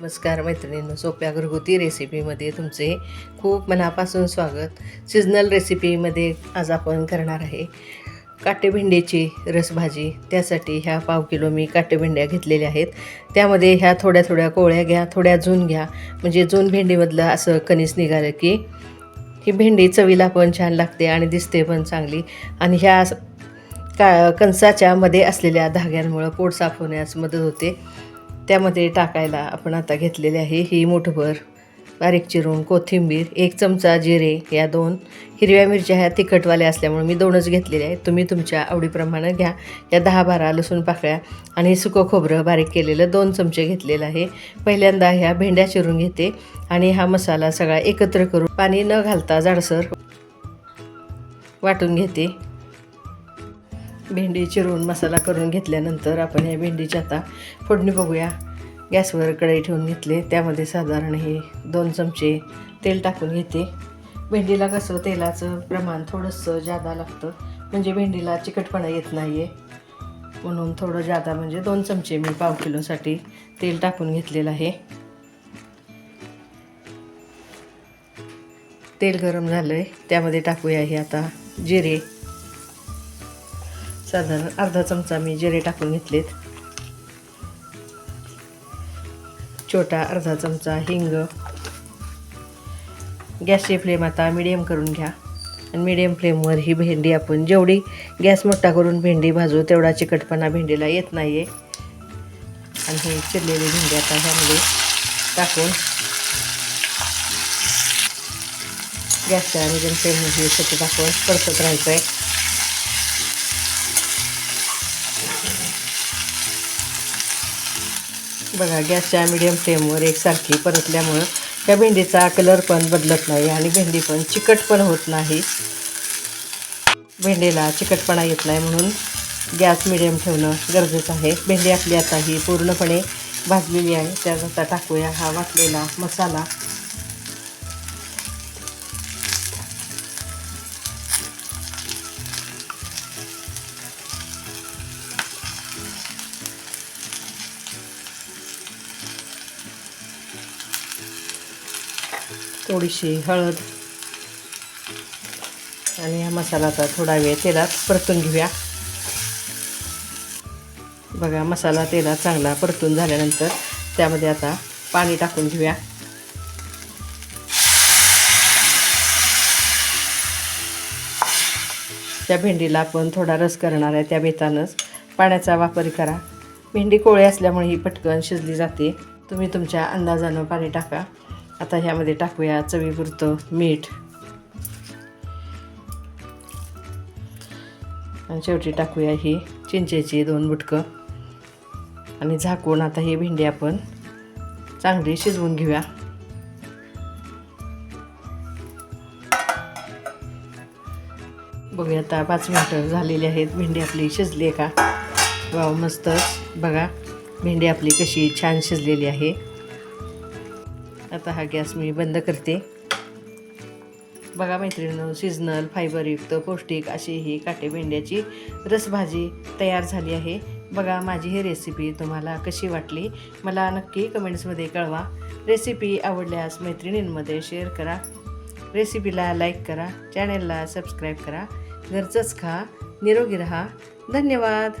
नमस्कार मैत्रिणींनो सोप्या घरगुती रेसिपीमध्ये तुमचे खूप मनापासून स्वागत. सिजनल रेसिपीमध्ये आज आपण करणार आहे काटे भेंडीची रसभाजी. त्यासाठी ह्या पाव किलो मी काटेभिंड्या घेतलेल्या आहेत. त्यामध्ये ह्या थोड्या थोड्या कोवळ्या घ्या थोड्या जून घ्या. म्हणजे जून भेंडीमधलं असं कणीस निघालं की ही भेंडी चवीला पण छान लागते आणि दिसते पण चांगली. आणि ह्या का कणसाच्या मध्ये असलेल्या धाग्यांमुळं पोट साफ होण्यास मदत होते. त्यामध्ये टाकायला आपण आता घेतलेले आहे ही मुठभर बारीक चिरून कोथिंबीर एक चमचा जिरे या दोन. हिरव्या मिरच्या ह्या तिखटवाल्या असल्यामुळे मी दोनच घेतलेल्या आहेत. तुम्ही तुमच्या आवडीप्रमाणे घ्या. या दहा बारा लसूण पाकळ्या आणि सुकं खोबरं बारीक केलेलं दोन चमचे घेतलेलं आहे. पहिल्यांदा ह्या भेंड्या चिरून घेते आणि हा मसाला सगळा एकत्र करून पाणी न घालता जाडसर वाटून घेते. भेंडी चिरून मसाला करून घेतल्यानंतर आपण या भेंडीची आता फोडणी बघूया. गॅसवर कढई ठेवून घेतले. त्यामध्ये साधारण हे दोन चमचे तेल टाकून घेते. भेंडीला कसं तेलाचं प्रमाण थोडंसं जादा लागतं म्हणजे भेंडीला चिकटपणा येत नाही आहे म्हणून थोडं जादा म्हणजे दोन चमचे मी पाव किलोसाठी तेल टाकून घेतलेलं आहे. तेल गरम झालं आहे त्यामध्ये टाकूया हे आता जिरे. साधारण अर्धा चमचा मी जिरे टाकून घेतलेत. छोटा अर्धा चमचा हिंग. गॅसची फ्लेम आता मिडियम करून घ्या. आणि मिडियम फ्लेमवर ही भेंडी आपण जेवढी गॅस मोठा करून भेंडी भाजू तेवढा चिकटपणा भेंडीला येत नाही आहे आणि ही चिरलेली भेंडी आता ह्यामध्ये टाकून गॅसच्या मिडियम फ्लेममध्ये सगळं टाकून परतत राहायचं आहे बघा गॅसच्या मिडियम फ्लेमवर एकसारखी परतल्यामुळं त्या भेंडीचा कलर पण बदलत नाही आणि भेंडी पण चिकट पण होत नाही. भेंडीला चिकटपणा येत नाही म्हणून गॅस मिडियम ठेवणं गरजेचं आहे. भेंडी आपली आता ही पूर्णपणे भाजलेली आहे. त्यात आता टाकूया हा वाटलेला मसाला. थोडीशी हळद आणि हा मसाला आता थोडा वेळ तेलात परतून घेऊया. बघा मसाला तेलात चांगला परतून झाल्यानंतर त्यामध्ये आता पाणी टाकून घेऊया. त्या भेंडीला आपण थोडा रस करणार आहे त्या बेतानंच पाण्याचा वापर करा. भेंडी कोळी असल्यामुळे ही पटकन शिजली जाते. तुम्ही तुमच्या अंदाजानं पाणी टाका. आता ह्यामध्ये टाकूया चवीपुरतं मीठ. आणि शेवटी टाकूया ही चिंचेची दोन बुटकं. आणि झाकून आता ही भेंडी आपण चांगली शिजवून घेऊया. बघूया आता पाच मिनटं झालेली आहेत. भेंडी आपली शिजली आहे का? वा मस्तच बघा भेंडी आपली कशी छान शिजलेली आहे. आता हा गॅस मी बंद करते. बघा मैत्रिणीनं सिजनल फायबरयुक्त पौष्टिक अशी ही काटे भेंड्याची रसभाजी तयार झाली आहे. बघा माझी ही रेसिपी तुम्हाला कशी वाटली? मला नक्की कमेंट्समध्ये कळवा. रेसिपी आवडल्यास मैत्रिणींमध्ये शेअर करा. रेसिपीला लाईक करा. चॅनेलला सबस्क्राईब करा. घरचंच खा. निरोगी रहा. धन्यवाद.